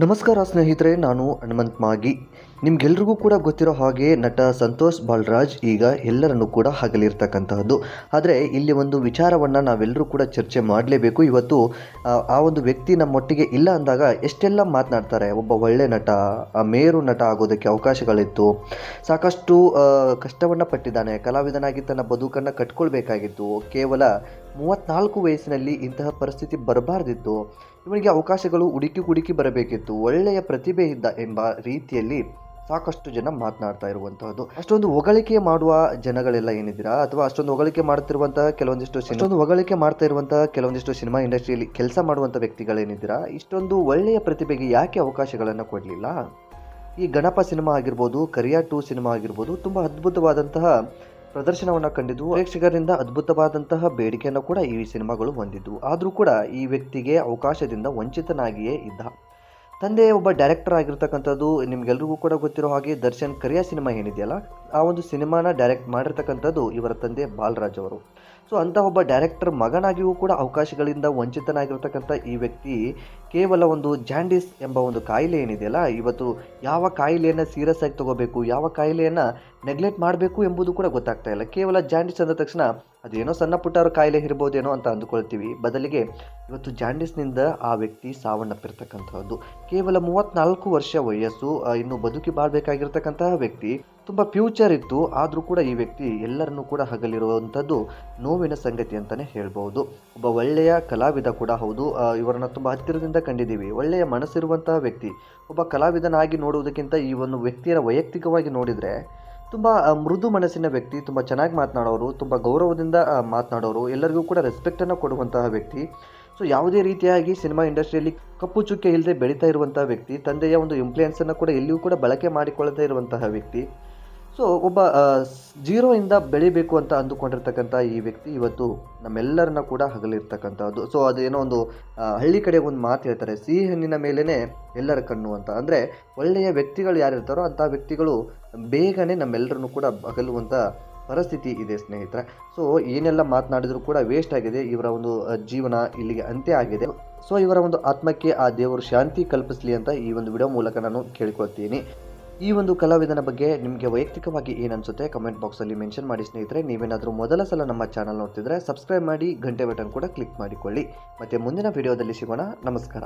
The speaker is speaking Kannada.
ನಮಸ್ಕಾರ ಸ್ನೇಹಿತರೆ ನಾನು ಹನುಮಂತ್ ಮಾಗಿ. ನಿಮ್ಗೆಲ್ರಿಗೂ ಕೂಡ ಗೊತ್ತಿರೋ ಹಾಗೆ ನಟ ಸಂತೋಷ್ ಬಾಲ್ರಾಜ್ ಈಗ ಎಲ್ಲರನ್ನೂ ಕೂಡ ಹಗಲಿರ್ತಕ್ಕಂತಹದ್ದು. ಆದರೆ ಇಲ್ಲಿ ಒಂದು ವಿಚಾರವನ್ನು ನಾವೆಲ್ಲರೂ ಕೂಡ ಚರ್ಚೆ ಮಾಡಲೇಬೇಕು. ಇವತ್ತು ಆ, ಒಂದು ವ್ಯಕ್ತಿ ನಮ್ಮೊಟ್ಟಿಗೆ ಇಲ್ಲ ಅಂದಾಗ ಎಷ್ಟೆಲ್ಲ ಮಾತನಾಡ್ತಾರೆ. ಒಬ್ಬ ಒಳ್ಳೆ ನಟ ಮೇರು ನಟ ಆಗೋದಕ್ಕೆ ಅವಕಾಶಗಳಿತ್ತು. ಸಾಕಷ್ಟು ಕಷ್ಟವನ್ನು ಪಟ್ಟಿದ್ದಾನೆ. ಕಲಾವಿದನಾಗಿ ತನ್ನ ಬದುಕನ್ನು ಕಟ್ಕೊಳ್ಬೇಕಾಗಿತ್ತು. ಕೇವಲ ಮೂವತ್ನಾಲ್ಕು ವಯಸ್ಸಿನಲ್ಲಿ ಇಂತಹ ಪರಿಸ್ಥಿತಿ ಬರಬಾರ್ದಿತ್ತು. ಇವನಿಗೆ ಅವಕಾಶಗಳು ಹುಡುಕಿ ಹುಡುಕಿ ಬರಬೇಕಿತ್ತು. ಒಳ್ಳೆಯ ಪ್ರತಿಭೆ ಇದ್ದ ಎಂಬ ರೀತಿಯಲ್ಲಿ ಸಾಕಷ್ಟು ಜನ ಮಾತನಾಡ್ತಾ ಇರುವಂತಹದ್ದು. ಅಷ್ಟೊಂದು ಹೊಗಳಿಕೆ ಮಾಡುವ ಜನಗಳೆಲ್ಲ ಏನಿದ್ದೀರಾ? ಅಥವಾ ಅಷ್ಟೊಂದು ಹೊಗಳಿಕೆ ಮಾಡ್ತಿರುವಂತಹ ಕೆಲವೊಂದಿಷ್ಟು ಅಷ್ಟೊಂದು ಹೊಗಳಿಕೆ ಮಾಡ್ತಾ ಇರುವಂತಹ ಕೆಲವೊಂದಿಷ್ಟು ಸಿನಿಮಾ ಇಂಡಸ್ಟ್ರಿಯಲ್ಲಿ ಕೆಲಸ ಮಾಡುವಂಥ ವ್ಯಕ್ತಿಗಳೇನಿದ್ದೀರಾ? ಇಷ್ಟೊಂದು ಒಳ್ಳೆಯ ಪ್ರತಿಭೆಗೆ ಯಾಕೆ ಅವಕಾಶಗಳನ್ನು ಕೊಡಲಿಲ್ಲ? ಈ ಗಣಪ ಸಿನಿಮಾ ಆಗಿರ್ಬೋದು, ಕರಿಯಾ ಟೂ ಸಿನಿಮಾ ಆಗಿರ್ಬೋದು, ತುಂಬ ಅದ್ಭುತವಾದಂತಹ ಪ್ರದರ್ಶನವನ್ನು ಕಂಡಿದ್ದು, ಪ್ರೇಕ್ಷಕರಿಂದ ಅದ್ಭುತವಾದಂತಹ ಬೇಡಿಕೆಯನ್ನು ಕೂಡ ಈ ಸಿನಿಮಾಗಳು ಹೊಂದಿದ್ವು ಆದರೂ ಕೂಡ ಈ ವ್ಯಕ್ತಿಗೆ ಅವಕಾಶದಿಂದ ವಂಚಿತನಾಗಿಯೇ ಇದ್ದ. ತಂದೆ ಒಬ್ಬ ಡೈರೆಕ್ಟರ್ ಆಗಿರ್ತಕ್ಕಂಥದ್ದು ನಿಮ್ಗೆಲ್ರಿಗೂ ಕೂಡ ಗೊತ್ತಿರೋ ಹಾಗೆ ದರ್ಶನ್, ಕರಿಯ ಸಿನಿಮಾ ಏನಿದೆಯಲ್ಲ? ಆ ಒಂದು ಸಿನಿಮಾನ ಡೈರೆಕ್ಟ್ ಮಾಡಿರ್ತಕ್ಕಂಥದ್ದು ಇವರ ತಂದೆ ಬಾಲರಾಜ್ ಅವರು. ಸೊ ಅಂಥ ಒಬ್ಬ ಡೈರೆಕ್ಟರ್ ಮಗನಾಗಿಯೂ ಕೂಡ ಅವಕಾಶಗಳಿಂದ ವಂಚಿತನಾಗಿರ್ತಕ್ಕಂಥ ಈ ವ್ಯಕ್ತಿ ಕೇವಲ ಒಂದು ಜಾಂಡಿಸ್ ಎಂಬ ಒಂದು ಕಾಯಿಲೆ ಏನಿದೆಯಲ್ಲ ಇವತ್ತು ಯಾವ ಕಾಯಿಲೆಯನ್ನು ಸೀರಿಯಸ್ ಆಗಿ ತಗೋಬೇಕು, ಯಾವ ಕಾಯಿಲೆಯನ್ನು ನೆಗ್ಲೆಕ್ಟ್ ಮಾಡಬೇಕು ಎಂಬುದು ಕೂಡ ಗೊತ್ತಾಗ್ತಾ ಇಲ್ಲ. ಕೇವಲ ಜಾಂಡಿಸ್ ಅಂದ ತಕ್ಷಣ ಅದೇನೋ ಸಣ್ಣ ಪುಟ್ಟ ಕಾಯಿಲೆ ಇರ್ಬೋದೇನೋ ಅಂತ ಅಂದುಕೊಳ್ತೀವಿ. ಬದಲಿಗೆ ಇವತ್ತು ಜಾಂಡಿಸ್ನಿಂದ ಆ ವ್ಯಕ್ತಿ ಸಾವನ್ನಪ್ಪಿರ್ತಕ್ಕಂಥದ್ದು. ಕೇವಲ ಮೂವತ್ನಾಲ್ಕು ವರ್ಷ ವಯಸ್ಸು ಇನ್ನು ಬದುಕಿ ಬಾಳ್ಬೇಕಾಗಿರ್ತಕ್ಕಂತಹ ವ್ಯಕ್ತಿ ತುಂಬ ಫ್ಯೂಚರ್ ಇತ್ತು, ಆದರೂ ಕೂಡ ಈ ವ್ಯಕ್ತಿ ಎಲ್ಲರನ್ನೂ ಕೂಡ ಹಗಲಿರುವಂಥದ್ದು ನೋವಿನ ಸಂಗತಿ ಅಂತಲೇ ಹೇಳ್ಬೋದು. ಒಬ್ಬ ಒಳ್ಳೆಯ ಕಲಾವಿದ ಕೂಡ ಹೌದು. ಇವರನ್ನು ತುಂಬ ಹತ್ತಿರದಿಂದ ಕಂಡಿದ್ದೀವಿ. ಒಳ್ಳೆಯ ಮನಸ್ಸಿರುವಂತಹ ವ್ಯಕ್ತಿ. ಒಬ್ಬ ಕಲಾವಿದನಾಗಿ ನೋಡುವುದಕ್ಕಿಂತ ಈ ಒಂದು ವ್ಯಕ್ತಿಯನ್ನು ವೈಯಕ್ತಿಕವಾಗಿ ನೋಡಿದರೆ ತುಂಬ ಮೃದು ಮನಸ್ಸಿನ ವ್ಯಕ್ತಿ, ತುಂಬ ಚೆನ್ನಾಗಿ ಮಾತನಾಡೋರು, ತುಂಬ ಗೌರವದಿಂದ ಮಾತನಾಡೋರು, ಎಲ್ಲರಿಗೂ ಕೂಡ ರೆಸ್ಪೆಕ್ಟನ್ನು ಕೊಡುವಂತಹ ವ್ಯಕ್ತಿ. ಸೊ, ಯಾವುದೇ ರೀತಿಯಾಗಿ ಸಿನಿಮಾ ಇಂಡಸ್ಟ್ರಿಯಲ್ಲಿ ಕಪ್ಪು ಚುಕ್ಕೆ ಇಲ್ಲದೆ ಬೆಳೀತಾ ಇರುವಂತಹ ವ್ಯಕ್ತಿ, ತಂದೆಯ ಒಂದು ಇನ್ಫ್ಲುಯೆನ್ಸನ್ನು ಕೂಡ ಎಲ್ಲಿಯೂ ಕೂಡ ಬಳಕೆ ಮಾಡಿಕೊಳ್ಳದೇ ಇರುವಂತಹ ವ್ಯಕ್ತಿ. ಸೊ ಒಬ್ಬ ಜೀರೋಯಿಂದ ಬೆಳಿಬೇಕು ಅಂತ ಅಂದುಕೊಂಡಿರ್ತಕ್ಕಂಥ ಈ ವ್ಯಕ್ತಿ ಇವತ್ತು ನಮ್ಮೆಲ್ಲರನ್ನ ಕೂಡ ಹಗಲಿರ್ತಕ್ಕಂಥದ್ದು. ಸೊ ಅದೇನೋ ಒಂದು ಹಳ್ಳಿ ಕಡೆ ಒಂದು ಮಾತು ಹೇಳ್ತಾರೆ, ಸಿಹಿ ಹಣ್ಣಿನ ಮೇಲೇ ಎಲ್ಲರ ಕಣ್ಣು ಅಂತ. ಅಂದರೆ, ಒಳ್ಳೆಯ ವ್ಯಕ್ತಿಗಳು ಯಾರಿರ್ತಾರೋ ಅಂಥ ವ್ಯಕ್ತಿಗಳು ಬೇಗನೆ ನಮ್ಮೆಲ್ಲರನ್ನು ಕೂಡ ಹಗಲುವಂಥ ಪರಿಸ್ಥಿತಿ ಇದೆ, ಸ್ನೇಹಿತರೆ. ಸೊ ಏನೆಲ್ಲ ಮಾತನಾಡಿದರೂ ಕೂಡ ವೇಸ್ಟ್ ಆಗಿದೆ. ಇವರ ಒಂದು ಜೀವನ ಇಲ್ಲಿಗೆ ಅಂತ್ಯ ಆಗಿದೆ. ಸೊ ಇವರ ಒಂದು ಆತ್ಮಕ್ಕೆ ಆ ದೇವರು ಶಾಂತಿ ಕಲ್ಪಿಸಲಿ ಅಂತ ಈ ಒಂದು ವಿಡಿಯೋ ಮೂಲಕ ನಾನು ಕೇಳ್ಕೊಳ್ತೀನಿ. ಈ ಒಂದು ಕಲಾವಿದನ ಬಗ್ಗೆ ನಿಮಗೆ ವೈಯಕ್ತಿಕವಾಗಿ ಏನನ್ಸುತ್ತೆ ಕಾಮೆಂಟ್ ಬಾಕ್ಸಲ್ಲಿ ಮೆನ್ಷನ್ ಮಾಡಿ ಸ್ನೇಹಿತರೆ. ನೀವೇನಾದರೂ ಮೊದಲ ಸಲ ನಮ್ಮ ಚಾನಲ್ ನೋಡ್ತಿದ್ರೆ ಸಬ್ಸ್ಕ್ರೈಬ್ ಮಾಡಿ ಗಂಟೆ ಬಟನ್ ಕೂಡ ಕ್ಲಿಕ್ ಮಾಡಿಕೊಳ್ಳಿ. ಮತ್ತೆ ಮುಂದಿನ ವಿಡಿಯೋದಲ್ಲಿ ಸಿಗೋಣ. ನಮಸ್ಕಾರ.